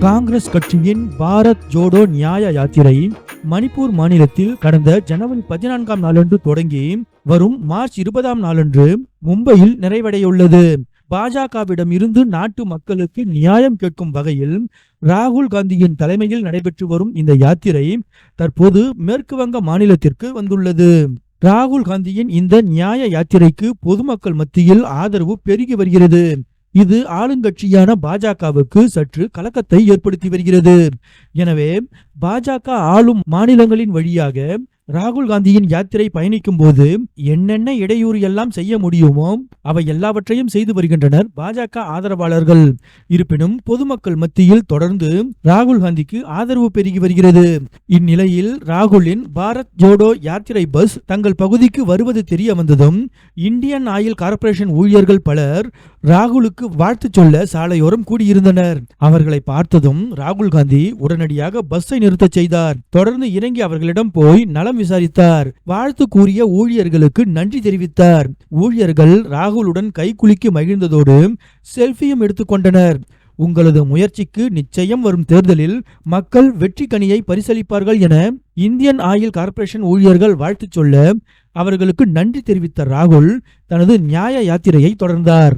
காங்கிரஸ் கட்சியின் பாரத் ஜோடோ நியாய யாத்திரை மணிப்பூர் மாநிலத்தில் கடந்த ஜனவரி பதினான்காம் நாளன்று தொடங்கி வரும் மார்ச் இருபதாம் நாளன்று மும்பையில் நிறைவடையுள்ளது. பாஜகவிடம் இருந்து நாட்டு மக்களுக்கு நியாயம் கேட்கும் வகையில் ராகுல் காந்தியின் தலைமையில் நடைபெற்று வரும் இந்த யாத்திரை தற்போது மேற்கு வங்க மாநிலத்திற்கு வந்துள்ளது. ராகுல் காந்தியின் இந்த நியாய யாத்திரைக்கு பொதுமக்கள் மத்தியில் ஆதரவு பெருகி வருகிறது. இது ஆளுங்கட்சியான பாஜகவுக்கு சற்று கலக்கத்தை ஏற்படுத்தி வருகிறது. எனவே பாஜக ஆளும் மாநிலங்களின் வழியாக ராகுல் காந்தியின் யாத்திரை பயணிக்கும் போது என்னென்ன இடையூறு எல்லாம் செய்ய முடியுமோ அவை எல்லாவற்றையும் செய்து வருகின்றனர் பாஜக ஆதரவாளர்கள். இருப்பினும் பொதுமக்கள் மத்தியில் தொடர்ந்து ராகுல் காந்திக்கு ஆதரவு பெருகி வருகிறது. இந்நிலையில் ராகுலின் பாரத் ஜோடோ யாத்திரை பஸ் தங்கள் பகுதிக்கு வருவது தெரிய வந்ததும் இந்தியன் ஆயில் கார்ப்பரேஷன் ஊழியர்கள் பலர் ராகுலுக்கு வாழ்த்து சொல்ல சாலையோரம் கூடியிருந்தனர். அவர்களை பார்த்ததும் ராகுல் காந்தி உடனடியாக பஸ்ஸை நிறுத்தச் செய்தார். தொடர்ந்து இறங்கி அவர்களிடம் போய் நலம் விசாரித்தார். வாழ்த்து கூறிய ஊழியர்களுக்கு நன்றி தெரிவித்தார். ஊழியர்கள் ராகுலுடன் கைகுலுக்கி மகிழ்ந்ததோடு செல்ஃபியும் எடுத்துக்கொண்டனர் உங்களது முயற்சிக்கு நிச்சயம் வரும் தேர்தலில் மக்கள் வெற்றி கனியை பரிசளிப்பார்கள் என இந்தியன் ஆயில் கார்ப்பரேஷன் ஊழியர்கள் வாழ்த்து சொல்ல அவர்களுக்கு நன்றி தெரிவித்த ராகுல் தனது நியாய யாத்திரையை தொடர்ந்தார்.